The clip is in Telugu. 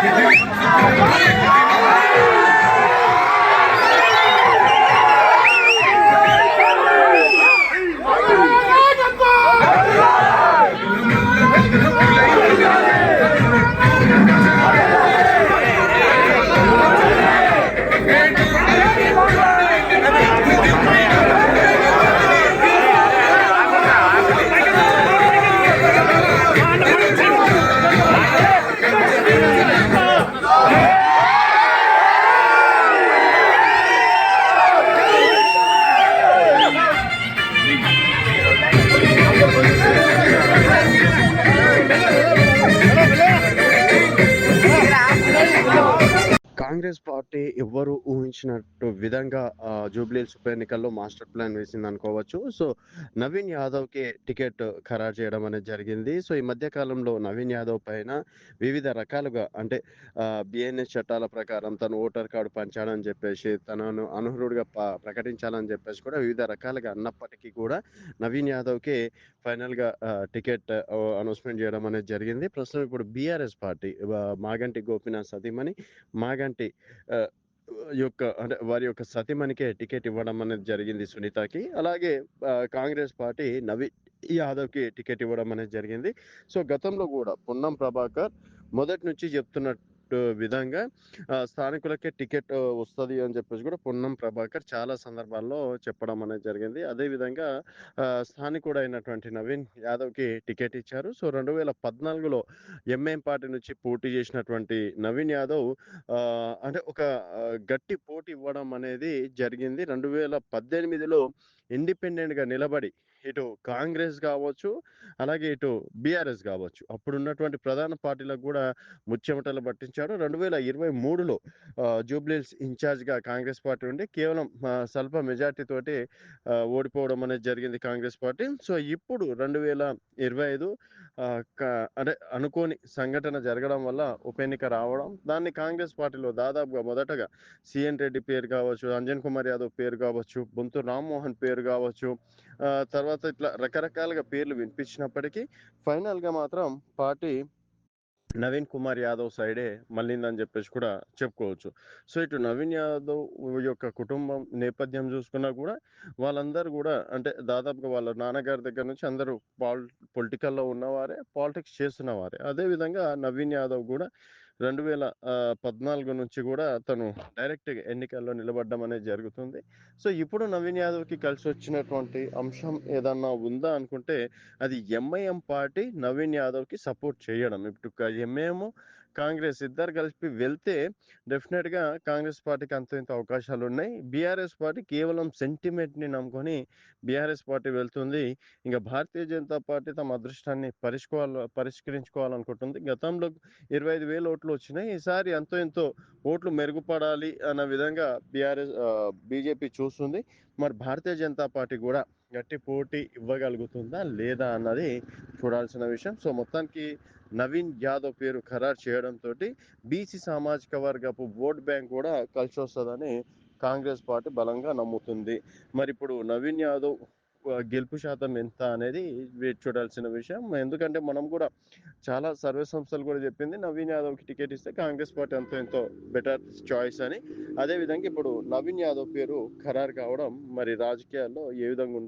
Yeah. కాంగ్రెస్ పార్టీ ఎవ్వరు ఊహించినట్టు విధంగా జూబ్లీహిల్స్ ఉప ఎన్నికల్లో మాస్టర్ ప్లాన్ వేసింది అనుకోవచ్చు సో నవీన్ యాదవ్కి టికెట్ ఖరారు చేయడం అనేది జరిగింది. సో ఈ మధ్య కాలంలో నవీన్ యాదవ్ పైన వివిధ రకాలుగా అంటే బిఎన్ఎస్ చట్టాల ప్రకారం తను ఓటర్ కార్డు పంచాలని చెప్పేసి తనను అనర్హుడిగా ప్రకటించాలని చెప్పేసి కూడా వివిధ రకాలుగా అన్నప్పటికీ కూడా నవీన్ యాదవ్కి ఫైనల్గా టికెట్ అనౌన్స్మెంట్ చేయడం అనేది జరిగింది. ప్రస్తుతం ఇప్పుడు బీఆర్ఎస్ పార్టీ మాగంటి గోపీనాథ్ సతీమణి మాగంటి ఆ, యొక్క అంటే వారి యొక్క సతీమణికే టికెట్ ఇవ్వడం అనేది జరిగింది సునీతకి. అలాగే ఆ, కాంగ్రెస్ పార్టీ నవీ యాదవ్కి టికెట్ ఇవ్వడం అనేది జరిగింది. సో గతంలో కూడా పొన్నం ప్రభాకర్ మొదటి నుంచి చెప్తున్న విధంగా స్థానికులకే టికెట్ వస్తుంది అని చెప్పేసి కూడా పొన్నం ప్రభాకర్ చాలా సందర్భాల్లో చెప్పడం అనేది జరిగింది. అదేవిధంగా స్థానికుడు అయినటువంటి నవీన్ యాదవ్కి టికెట్ ఇచ్చారు. సో రెండు వేల పద్నాలుగులో ఎంఎం పార్టీ నుంచి పోటీ చేసినటువంటి నవీన్ యాదవ్ అంటే ఒక గట్టి పోటీ ఇవ్వడం అనేది జరిగింది. రెండు వేల పద్దెనిమిదిలో ఇండిపెండెంట్గా నిలబడి ఇటు కాంగ్రెస్ కావచ్చు అలాగే ఇటు బీఆర్ఎస్ కావచ్చు. అప్పుడు ఉన్నటువంటి ప్రధాన పార్టీలకు కూడా ముచ్చెమటలు పట్టించాడు రెండు వేల ఇరవై మూడులో జూబ్లీస్ ఇన్ఛార్జ్గా కాంగ్రెస్ పార్టీ ఉండి కేవలం స్వల్ప మెజార్టీ తోటి ఓడిపోవడం అనేది జరిగింది కాంగ్రెస్ పార్టీ. సో ఇప్పుడు రెండు వేల ఇరవై ఐదు అంటే అనుకోని సంఘటన జరగడం వల్ల ఉప ఎన్నిక రావడం దాన్ని కాంగ్రెస్ పార్టీలో దాదాపుగా మొదటగా సిఎన్ రెడ్డి పేరు కావచ్చు అంజన్ కుమార్ యాదవ్ పేరు కావచ్చు బొంతు రామ్మోహన్ పేరు కావచ్చు తర్వాత తర్వాత ఇట్లా రకరకాలుగా పేర్లు వినిపించినప్పటికీ ఫైనల్గా మాత్రం పార్టీ నవీన్ కుమార్ యాదవ్ సైడే మళ్ళీందని చెప్పేసి కూడా చెప్పుకోవచ్చు. సో ఇటు నవీన్ యాదవ్ యొక్క కుటుంబం నేపథ్యం చూసుకున్నా కూడా వాళ్ళందరూ కూడా అంటే దాదాపుగా వాళ్ళ నాన్నగారి దగ్గర నుంచి అందరూ పాల్ పొలిటికల్లో ఉన్నవారే పాలిటిక్స్ చేస్తున్నవారే. అదేవిధంగా నవీన్ యాదవ్ కూడా రెండు వేల ఆ, పద్నాలుగు నుంచి కూడా తను డైరెక్ట్ ఎన్నికల్లో నిలబడడం అనేది జరుగుతుంది. సో ఇప్పుడు నవీన్ యాదవ్కి కలిసి వచ్చినటువంటి అంశం ఏదన్నా ఉందా అనుకుంటే అది ఎంఐఎం పార్టీ నవీన్ యాదవ్కి సపోర్ట్ చేయడం. ఇప్పుడు ఎంఐఎం కాంగ్రెస్ ఇద్దరు కలిపి వెళ్తే డెఫినెట్గా కాంగ్రెస్ పార్టీకి అంత ఇంత అవకాశాలు ఉన్నాయి. బీఆర్ఎస్ పార్టీ కేవలం సెంటిమెంట్ని నమ్ముకొని బీఆర్ఎస్ పార్టీ వెళ్తుంది. ఇంకా భారతీయ జనతా పార్టీ తమ అదృష్టాన్ని పరిష్కోవాల పరిష్కరించుకోవాలనుకుంటుంది. గతంలో ఇరవై ఐదు వేలు ఓట్లు వచ్చినాయి. ఈసారి ఎంతో ఎంతో ఓట్లు మెరుగుపడాలి అన్న విధంగా బీఆర్ఎస్ బీజేపీ చూస్తుంది. మరి భారతీయ జనతా పార్టీ కూడా గట్టి పోటీ ఇవ్వగలుగుతుందా లేదా అన్నది చూడాల్సిన విషయం. సో మొత్తానికి నవీన్ యాదవ్ పేరు ఖరారు చేయడంతో బీసీ సామాజిక వర్గపు ఓట్ బ్యాంక్ కూడా కలిసి వస్తుందని కాంగ్రెస్ పార్టీ బలంగా నమ్ముతుంది. మరి ఇప్పుడు నవీన్ యాదవ్ గెలుపు శాతం ఎంత అనేది చూడాల్సిన విషయం. ఎందుకంటే మనం కూడా చాలా సర్వే సంస్థలు కూడా చెప్పింది నవీన్ యాదవ్కి టికెట్ ఇస్తే కాంగ్రెస్ పార్టీ ఎంతో ఎంతో బెటర్ చాయిస్ అని. అదేవిధంగా ఇప్పుడు నవీన్ యాదవ్ పేరు ఖరారు కావడం మరి రాజకీయాల్లో ఏ విధంగా ఉండదు